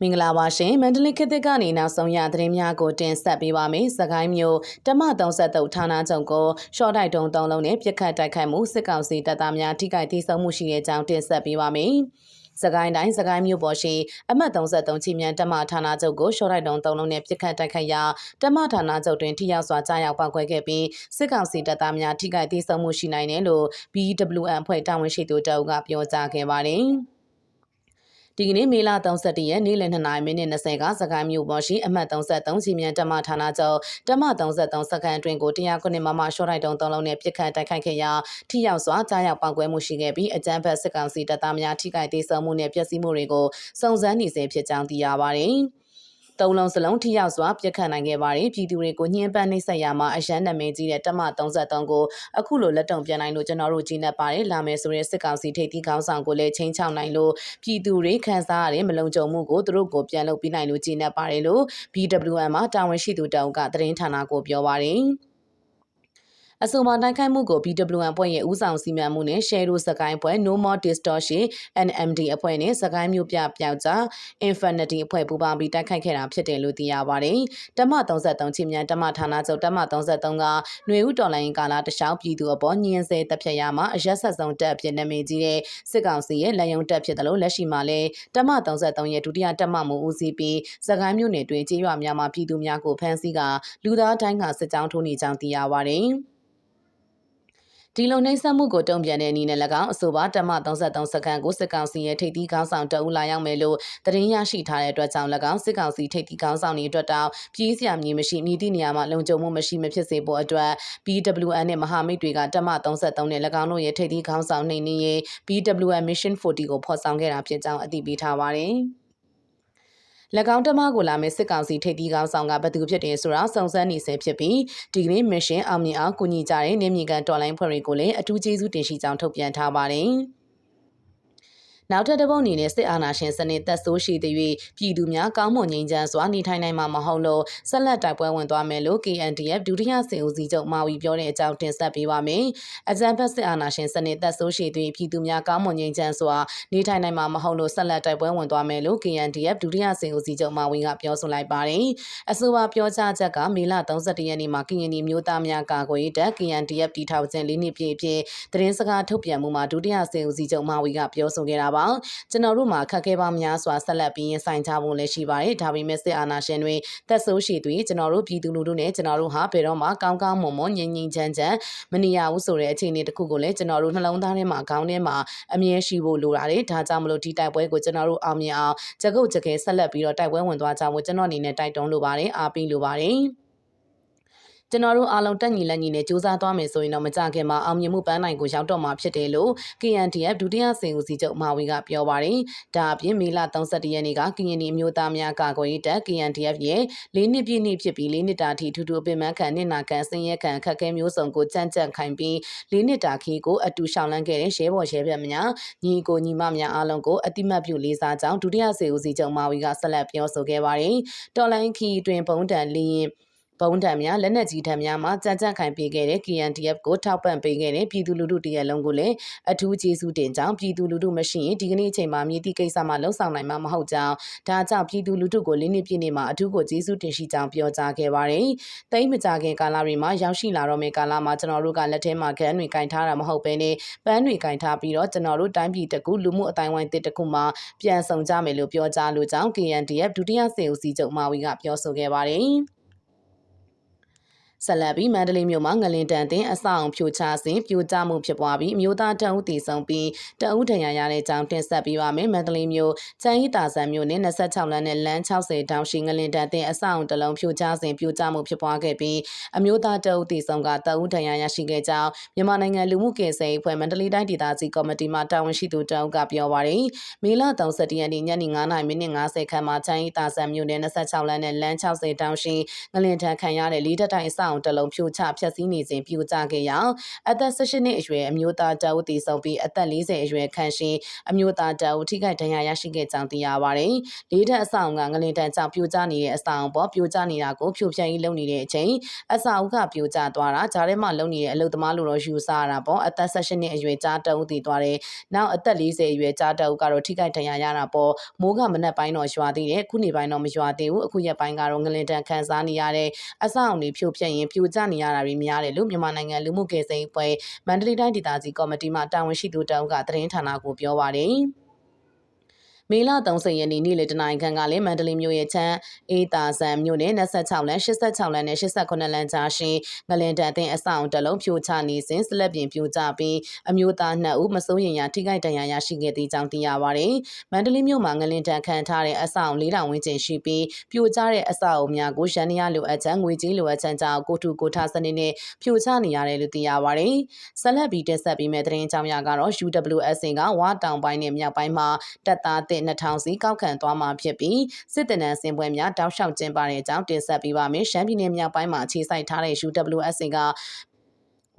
မင်္ဂလာပါရှင်မန္တလေးခေတ်သစ်ကနေနောက်ဆုံးရသတင်းများကိုတင်ဆက်ပေးပါမယ်။စကိုင်းမြို့တမ33ဌာနချုပ်ကိုရှော့တိုက်တုံးသုံးလုံးနဲ့ပြစ်ခတ်တိုက်ခိုက်မှုစစ်ကောင်စီတပ်သားများထိခိုက်ဒေဆုံးမှုရှိတဲ့အကြောင်းတင်ဆက်ပေးပါမယ်။စကိုင်းတိုင်းစကိုင်းမြို့ပေါ်ရှိအမှတ်33ချီမြန်တမဌာနချုပ်ကိုရှော့တိုက်တုံးသုံးလုံးနဲ့ပြစ်ခတ်တိုက်ခိုက်ရာတမဌာနချုပ်တွင်ထိရောက်စွာကြားရောက်ပောက်ကွဲခဲ့ပြီးစစ်ကောင်စီတပ်သားများထိခိုက်ဒေဆုံးမှုရှိနိုင်တယ်လို့ BWN ဖွဲ့တာဝန်ရှိသူတအုပ်ကပြောကြားခဲ့ပါတယ်။ ဒီကနေ့မေလ31ရက်နေ့လယ်2:00မိနစ်20ကစကိုင်းမြို့ပေါ်ရှိအမှတ်33စီမြန်တမဌာနချုပ်တမ33စကန်အတွင်းကိုတရားခုနှစ်မမရှော့တိုက်တုံးသုံးလုံးနဲ့ပြစ်ခတ်တိုက်ခိုက်ခဲ့ရာထိရောက်စွာကြားရောက်ပောက်ကွဲမှုရှိခဲ့ပြီးအကြမ်းဖက်စစ်ကောင်စီတပ်သားများထိခိုက်ဒေဆုံးမှုနဲ့ပျက်စီးမှုတွေကိုစုံစမ်းနေစေဖြစ်ကြောင်းသိရပါတယ်။ သုံးလုံးစလုံးထိရောက်စွာပြစ်ခတ်နိုင်ခဲ့ပါတယ်ပြည်သူတွေကိုညှင်းပန်းနှိပ်စက်ရမှာအရန်နာမည်ကြီးတဲ့တမ33ကိုအခုလိုလက်တုံပြန်နိုင်လို့ကျွန်တော်တို့ကြီးနေပါတယ်လာမယ်ဆိုရင်စစ်ကောင်စီထိပ်သီးခေါင်းဆောင်ကိုလည်းချင်းချောင်းနိုင်လို့ပြည်သူတွေခံစားရတဲ့မလုံခြုံမှုကိုသူတို့ကိုပြန်လုပ်ပြီးနိုင်လို့ကြီးနေပါတယ်လို့ BWM မှာတာဝန်ရှိသူတောင်ကသတင်းဌာနကိုပြောပါတယ် အဆိုပါတိုက်ခိုက်မှုကို BWN အဖွဲ့ရဲ့ဦးဆောင်စီမံမှုနဲ့ Share စကိုင်းအဖွဲ့ No More Distortion NMD အဖွဲ့နဲ့စကိုင်းမျိုးပြပြောက်ကြား Infinity အဖွဲ့ပူးပေါင်းပြီးတိုက်ခိုက်ခဲ့တာဖြစ်တယ်လို့သိရပါတယ်။တမ33ချင်းမြန်တမဌာနချုပ်တမ33ကຫນွေဦးတော်လိုင်းကာလာတခြားပြည်သူအပေါ်ညင်ဆဲတပ်ဖြတ်ရမှာအရက်ဆက်ဆုံးတပ်အဖြစ်နာမည်ကြီးတဲ့စစ်ကောင်စီရဲ့လက်ယုံတပ်ဖြစ်တယ်လို့လက်ရှိမှာလဲတမ33ရဲ့ဒုတိယတပ်မမှုဦးစီးပြီးစကိုင်းမျိုးနယ်တွင်ကြေးရွာများမှာပြည်သူများကိုဖမ်းဆီးကလူသားတိုင်းကစစ်ကြောင်းထိုးနေကြောင်းသိရပါတယ်။ ဒီလိုနှိမ့်ဆက်မှုကိုတုံ့ပြန်တဲ့အနေနဲ့၎င်းအဆိုပါတမ33စကန်ကိုစစ်ကောင်စီရဲ့ထိပ်သီးခေါင်းဆောင်တအူလာရောက်မယ်လို့သတင်းရရှိထားတဲ့အတွက်ကြောင့်၎င်းစစ်ကောင်စီထိပ်သီးခေါင်းဆောင်တွေအတွက်တောင်ပြည်စရာမြေမရှိမြည်သည့်နေရာမှာလုံခြုံမှုမရှိမဖြစ်စေဖို့အတွက် BWN နဲ့မဟာမိတ်တွေကတမ33နဲ့၎င်းတို့ရဲ့ထိပ်သီးခေါင်းဆောင်နှိမ်နင်းရေး BWN Mission 40ကိုဖော်ဆောင်ခဲ့တာဖြစ်ကြောင်းအသိပေးထားပါတယ်။၎ င်းတမကိုလာမယ့်စစ်ကောင်စီထိပ်သီးကောင်းဆောင်ကဘသူဖြစ်တယ်ဆိုတာစုံစမ်းနေဆဲဖြစ်ပြီးဒီကနေ့မစ်ရှင်အောင်မြင်အောင်ကူညီကြတဲ့နေမြေကန်တော်လိုင်းဖွဲ့တွေကိုလည်းအထူးကျေးဇူးတင်ရှိကြောင်းထုတ်ပြန်ထားပါတယ်။ နောက်ထပ်တစ်ပုတ်အနေနဲ့စစ်အာဏာရှင်စနစ်သက်ဆိုးရှိသည်၍ပြည်သူများကောင်းမွန်ငြိမ်းချမ်းစွာနေထိုင်နိုင်မှာမဟုတ်လို့ဆက်လက်တိုက်ပွဲဝင်သွားမယ်လို့ KNDF ဒုတိယစစ်ဦးစီးချုပ်မာဝီပြောတဲ့အကြောင်းတင်ဆက်ပေးပါမယ်။အကြံဖက်စစ်အာဏာရှင်စနစ်သက်ဆိုးရှိသည်ပြည်သူများကောင်းမွန်ငြိမ်းချမ်းစွာနေထိုင်နိုင်မှာမဟုတ်လို့ဆက်လက်တိုက်ပွဲဝင်သွားမယ်လို့ KNDF ဒုတိယစစ်ဦးစီးချုပ်မာဝီကပြောဆိုလိုက်ပါတယ်။အဆိုပါပြောကြားချက်ကမေလ31ရက်နေ့မှာကရင်ပြည်မျိုးသားများကာကွယ်ရေးတပ် KNDF တီထောင်ခြင်းလေးနှစ်ပြည့်အဖြစ်သတင်းစကားထုတ်ပြန်မှုမှာဒုတိယစစ်ဦးစီးချုပ်မာဝီကပြောဆိုခဲ့တာပါကျွန်တော်တို့မှာခက်ခဲပါများစွာဆက်လက်ပြီးရင်ဆိုင်ကြဖို့လည်းရှိပါတယ်ဒါပေမဲ့စစ်အာဏာရှင်တွေတက်ဆိုးရှိသူကျွန်တော်တို့ပြည်သူလူထုနဲ့ကျွန်တော်တို့ဟာဘယ်တော့မှကောင်းကောင်းမွန်မွန်ငြိမ်ငြိမ်ချမ်းချမ်းမနေရဘူးဆိုတဲ့အခြေအနေတစ်ခုကိုလည်းကျွန်တော်တို့နှလုံးသားထဲမှာခေါင်းထဲမှာအမြဲရှိဖို့လိုပါတယ်ဒါကြောင့်မလို့ဒီတိုက်ပွဲကိုကျွန်တော်တို့အောင်မြင်အောင်ကြကုတ်ကြကဲဆက်လက်ပြီးတော့တိုက်ပွဲဝင်သွားကြဖို့ကျွန်တော်အနေနဲ့တိုက်တွန်းလိုပါတယ်အားပေးလိုပါတယ် ကျွန်တော်တို့အားလုံးတက်ညီလက်ညီနဲ့စူးစမ်းသွားမယ်ဆိုရင်တော့မကြခင်မှာအောင်မြင်မှုပန်းနိုင်ကိုရောက်တော့မှာဖြစ်တယ်လို့ KNDF ဒုတိယစင်ဦးစီးချုပ်မာဝီကပြောပါတယ်။ဒါအပြင်မေလ31ရက်နေ့ကကရင်ပြည်မျိုးသားများကာကွယ်ရေးတပ် KNDF ရဲ့၄နှစ်ပြည့်နှစ်ဖြစ်ပြီး၄နှစ်တာထိထူးထူးအပင်ပန်းခံနှစ်နာခံဆင်းရဲခံခက်ခဲမျိုးစုံကိုကြမ်းကြမ်းခိုင်ပြီး၄နှစ်တာခီးကိုအတူရှောင်လန်းခဲ့တဲ့ရဲဘော်ရဲဘက်များညီကိုညီမများအားလုံးကိုအတိမတ်ပြုလေးစားကြောင်းဒုတိယစင်ဦးစီးချုပ်မာဝီကဆက်လက်ပြောဆိုခဲ့ပါတယ်။တော်လိုင်းခီတွင်ပုံတန်လင်း ဘုံတံများလက်နက်ကြီးထံများမှာကြံကြံ့ခိုင်ပေးခဲ့တဲ့ KNDF ကိုထောက်ပံ့ပေးခဲ့တဲ့ပြည်သူလူထုတရက်လုံးကိုလည်းအထူးကျေးဇူးတင်ကြောင်းပြည်သူလူထုမရှိရင်ဒီကနေ့အချိန်မှာမြေတိကိစ္စမှာလှုံ့ဆော်နိုင်မှာမဟုတ်ကြောင်းဒါကြောင့်ပြည်သူလူထုကိုလေးနှစ်ပြည့်နေ့မှာအထူးကိုကျေးဇူးတင်ရှိကြောင်းပြောကြားခဲ့ပါတယ်။တိတ်မကြခင်ကာလတွေမှာရောက်ရှိလာတော့မယ့်ကာလမှာကျွန်တော်တို့ကလက်ထဲမှာခန်းတွေကင်ထားတာမဟုတ်ဘဲနဲ့ပန်းတွေကင်ထားပြီးတော့ကျွန်တော်တို့တိုင်းပြည်တကူလူမှုအတိုင်းဝိုင်းတစ်တကူမှာပြန်ဆောင်ကြမယ်လို့ပြောကြားလိုကြောင်း KNDF ဒုတိယစေဦးစီးချုပ်မာဝီကပြောဆိုခဲ့ပါတယ်။ ဆက်လက်ပြီးမန္တလေးမြို့မှာငလင်တန်တင်အဆောင်ဖြိုချစဉ်ပြိုကျမှုဖြစ်ပွားပြီးအမျိုးသားတအုပ်တည်ဆုံပြီးတအုပ်ထံရရတဲ့အကြောင်းတင်ဆက်ပေးပါမယ်မန္တလေးမြို့ချမ်းဟီတာဆန်မြို့နယ်26လမ်းနဲ့လမ်း60တောင်ရှိငလင်တန်တင်အဆောင်တလုံးဖြိုချစဉ်ပြိုကျမှုဖြစ်ပွားခဲ့ပြီးအမျိုးသားတအုပ်တည်ဆုံကတအုပ်ထံရရရှိခဲ့ကြောင်းမြန်မာနိုင်ငံလူမှုကယ်ဆယ်ရေးဖွဲ့မန္တလေးတိုင်းဒေသကြီးကော်မတီမှတာဝန်ရှိသူတအုပ်ကပြောပါရယ်မေလ31ရက်နေ့ညနေ9:50မိနစ်50ခန့်မှာချမ်းဟီတာဆန်မြို့နယ်26လမ်းနဲ့လမ်း60တောင်ရှိငလင်တန်ခံရတဲ့လေးတက်တိုင်အဆောအုံတစ်လုံးဖြိုချဖျက်ဆီးနေစဉ်ပြိုကျခဲ့ရာအသက်18နှစ်အရွယ်အမျိုးသားတအုပ်တည်ဆုံပြီးအသက်40အရွယ်ခန့်ရှိအမျိုးသားတအုပ်ထိခိုက်ဒဏ်ရာရရှိခဲ့ကြောင်းသိရပါတယ်။လေးထက်အဆောင်ကငလင်တန်ကြောင့်ပြိုကျနေတဲ့အဆောင်ပေါ်ပြိုကျနေတာကိုဖြိုဖျက်ရေးလုပ်နေတဲ့အချိန်အဆောင်ကပြိုကျသွားတာဂျားထဲမှာလုံနေတဲ့အလုသမားလိုတော့ယူဆရတာပေါ့အသက်18နှစ်အရွယ်ကြားတအုပ်တည်သွားတယ်။နောက်အသက်40အရွယ်ကြားတအုပ်ကတော့ထိခိုက်ဒဏ်ရာရတာပေါ့မိုးကမနက်ပိုင်းတော့ရွာသေးတယ်ခုနေပိုင်းတော့မရွာသေးဘူးအခုရက်ပိုင်းကတော့ငလင်တန်ခန်းစားနေရတဲ့အဆောင်တွေဖြိုဖျက်ရင်ပြိုကျနေရတာတွေများတယ်လို့မြန်မာနိုင်ငံလူမှုကယ်ဆယ်ရေးအဖွဲ့မန္တလေးတိုင်းဒေသကြီးကော်မတီမှတာဝန်ရှိသူတအုပ်ကသတင်းဌာနကိုပြောပါတယ်။ မေလ30ရက်နေ့နေ့လယ်တနင်္ဂနွေခန့်ကလည်းမန္တလေးမြို့ရဲ့ချမ်းအေးတာဆန်မြို့နယ်26လမ်း86လမ်းနဲ့89လမ်းကြားရှိငလင်တန်အသင်းအဆောင်တစ်လုံးဖြိုချနေစဉ်စလက်ပြင်ပြိုကျပြီးအမျိုးသား2ဦးမစိုးရင်ရထိခိုက်ဒဏ်ရာရရှိခဲ့တဲ့အကြောင်းသိရပါတယ်။မန္တလေးမြို့မှာငလင်တန်ခံထားတဲ့အဆောင်4000ဝန်းကျင်ရှိပြီးပြိုကျတဲ့အဆောက်အုံများကိုရန်ရလိုအပ်ချမ်းငွေကြေးလိုအပ်ချမ်းကြောင့်ကိုထုကိုထစနစ်နဲ့ဖြိုချနေရတယ်လို့သိရပါတယ်။ဆက်လက်ပြီးတက်ဆက်ပြီးမဲ့သတင်းအကြောင်းအရာကတော့ UWS ကဝါတောင်ပိုင်းနဲ့မြောက်ပိုင်းမှာတပ်သားတဲ့2000စီကောက်ခံသွားမှာဖြစ်ပြီးစစ်တနန်းစင်ပွဲများတောက်လျှောက်ကျင်းပတဲ့အကြောင်းတင်ဆက်ပေးပါမယ်။ရှမ်းပြည်နယ်မြောက်ပိုင်းမှာအခြေစိုက်ထားတဲ့ UWS က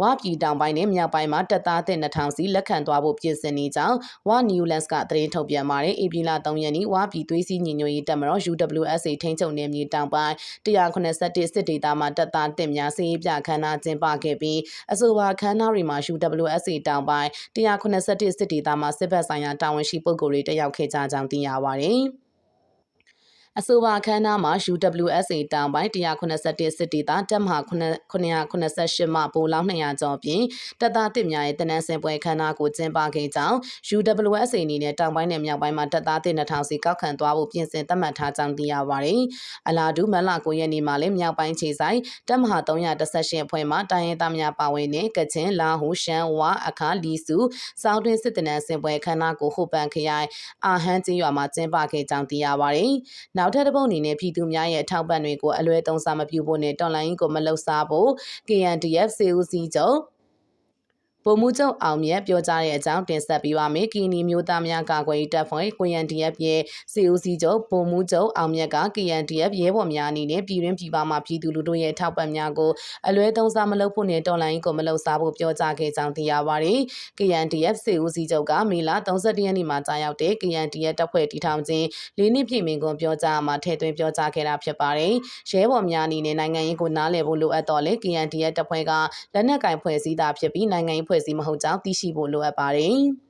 ဝါပြည်တောင်ပိုင်းနဲ့မြောက်ပိုင်းမှာတပ်သားတဲ့2000စီလက်ခံသွားဖို့ပြင်ဆင်နေကြောင်းဝါ Newlands ကသတင်းထုတ်ပြန်ပါတယ်။ AP လ3ရက်နေ့ဝါပြည်သွေးစည်းညီညွတ်ရေးတပ်မတော် UWSA ထိန်းချုပ်နယ်မြေတောင်ပိုင်း181စစ်ဒေသမှာတပ်သားတင်များစီးပြခန်းနာကျင်းပခဲ့ပြီးအဆိုပါခန်းနာတွေမှာ UWSA တောင်ပိုင်း181စစ်ဒေသမှာစစ်ဘက်ဆိုင်ရာတာဝန်ရှိပုဂ္ဂိုလ်တွေတက်ရောက်ခဲ့ကြကြောင်းသိရပါတယ်။ အဆိုပါအခမ်းအနားမှာ UWSA တောင်ပိုင်း181စစ်ဒေသတပ်မဟာ988မှပိုလောင်း200ကျော်ပြင်တပ်သားတစ်များရဲ့တနန်းစင်ပွဲခမ်းနားကိုကျင်းပခဲ့ကြောင်း UWSA အနေနဲ့တောင်ပိုင်းနဲ့မြောက်ပိုင်းမှာတပ်သားတစ်2000စီကောက်ခံသွားဖို့ပြင်ဆင်သတ်မှတ်ထားကြောင်းသိရပါတယ်။အလားတူမလ9ရက်နေ့မှာလည်းမြောက်ပိုင်းခြေဆိုင်တပ်မဟာ318အဖွဲ့မှတိုင်းရင်းသားများပါဝင်တဲ့ကချင်လာဟူရှမ်းဝါအခါလီစုစောင်းတွင်းစစ်တနန်းစင်ပွဲခမ်းနားကိုဟိုပန်ခရိုင်အာဟန်ကျေးရွာမှာကျင်းပခဲ့ကြောင်းသိရပါတယ်။နောက်ထပ်တစ်ပုတ်အနေနဲ့ပြည်သူများရဲ့အထောက်ပံ့တွေကိုအလွဲသုံးစားမပြုဖို့နဲ့တော်လိုင်းကိုမလှုပ်ရှားဖို့ KNDF စေဦးစီးချုပ် ဗိုလ်မှူးချုပ်အောင်မြတ်ပြောကြားတဲ့အကြောင်းတင်ဆက်ပေးပါမယ်။ကီနီမျိုးသားများကာကွယ်ရေးတပ်ဖွဲ့ KNDF ရဲ့စီအိုစီချုပ်ဗိုလ်မှူးချုပ်အောင်မြတ်က KNDF ရဲဘော်များအနေနဲ့ပြည်ရင်းပြည်ပမှာပြည်သူလူထုရဲ့ထောက်ပံ့များကိုအလွဲသုံးစားမလုပ်ဖို့နဲ့တော်လိုင်းကိုမလှုပ်ရှားဖို့ပြောကြားခဲ့ကြောင်းသိရပါတယ်။ KNDF စီအိုစီချုပ်ကမေလ31ရက်နေ့မှာကြာရောက်တဲ့ KNDF တပ်ဖွဲ့တည်ထောင်ခြင်းလေးနှစ်ပြည့်မင်ကွန်ပြောကြားမှာထည့်သွင်းပြောကြားခဲ့တာဖြစ်ပါတယ်။ရဲဘော်များအနေနဲ့နိုင်ငံရေးကိုနားလည်ဖို့လိုအပ်တော့လေ KNDF တပ်ဖွဲ့ကလက်နက်ကင်ဖွဲ့စည်းတာဖြစ်ပြီးနိုင်ငံရေးဖွဲ့စည်းမဟုတ်ကြောင်းသိရှိဖို့လိုအပ်ပါတယ်။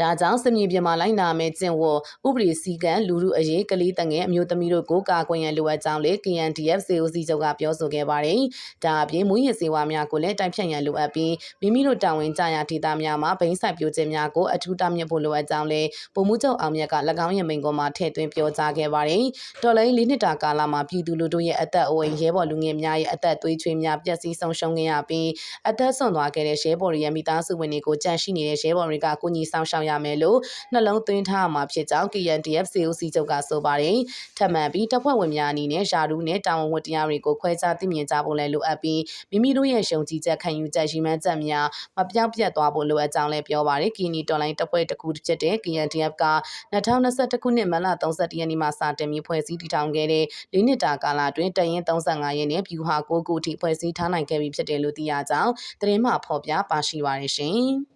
ဒါကြောင့်စမြင်ပြင်မှာလိုက်နာမယ်ကျင့်ဝတ်ဥပဒေစည်းကမ်းလူမှုအရေးကလေးတငယ်အမျိုးသမီးတို့ကိုကာကွယ်ရန်လိုအပ်ကြောင်းလေ KNDF စေအိုစီချုပ်ကပြောဆိုခဲ့ပါတယ်။ဒါအပြင်မူရည်စေဝါများကိုလည်းတိုက်ဖြတ်ရန်လိုအပ်ပြီးမိမိတို့တာဝန်ကြရာဒေသများမှာဘိန်းဆိုင်ပြိုခြင်းများကိုအထူးတားမြစ်ဖို့လိုအပ်ကြောင်းလေပုံမှုချုပ်အောင်မြတ်က၎င်းရဲ့မိန့်ခွန်းမှာထည့်သွင်းပြောကြားခဲ့ပါတယ်။တော်လိုင်းလေးနှစ်တာကာလမှာပြည်သူလူထုရဲ့အသက်အိုးအိမ်ရဲဘော်လူငယ်များရဲ့အသက်သွေးချွေးများပျက်စီးဆုံးရှုံးခဲ့ရပြီးအသက်ဆုံးသွားခဲ့တဲ့ရဲဘော်တွေရဲ့မိသားစုဝင်တွေကိုကြန့်ရှိနေတဲ့ရဲဘော်တွေကကိုကြီးဆောင်ရှောက်ရမယ်လို့နှလုံးသွင်းထားမှာဖြစ်ကြောင်း KNDF COC ချုပ်ကဆိုပါတယ်။ထပ်မံပြီးတပ်ဖွဲ့ဝင်များအနေနဲ့ယာရုနဲ့တာဝန်ဝတ္တရားတွေကိုခွဲခြားသိမြင်ကြဖို့လည်းလိုအပ်ပြီးမိမိတို့ရဲ့ရှုံကြည်ချက်ခံယူချက်ရှိမှန်းချက်များမပြောင်းပြတ်သွားဖို့လိုအပ်ကြောင်းလည်းပြောပါတယ်။ကီနီတော်လိုင်းတပ်ဖွဲ့တစ်ခုဖြစ်တဲ့ KNDF က2021ခုနှစ်မလ31ရက်နေ့မှာစတင်ပြီးဖွဲ့စည်းတည်ထောင်ခဲ့တဲ့၄နှစ်တာကာလအတွင်းတရင်35ရက်နဲ့ဗျူဟာ9ခုထိဖွဲ့စည်းထားနိုင်ခဲ့ပြီဖြစ်တယ်လို့သိရကြောင်းသတင်းမှဖော်ပြပါရှိပါရရှင်။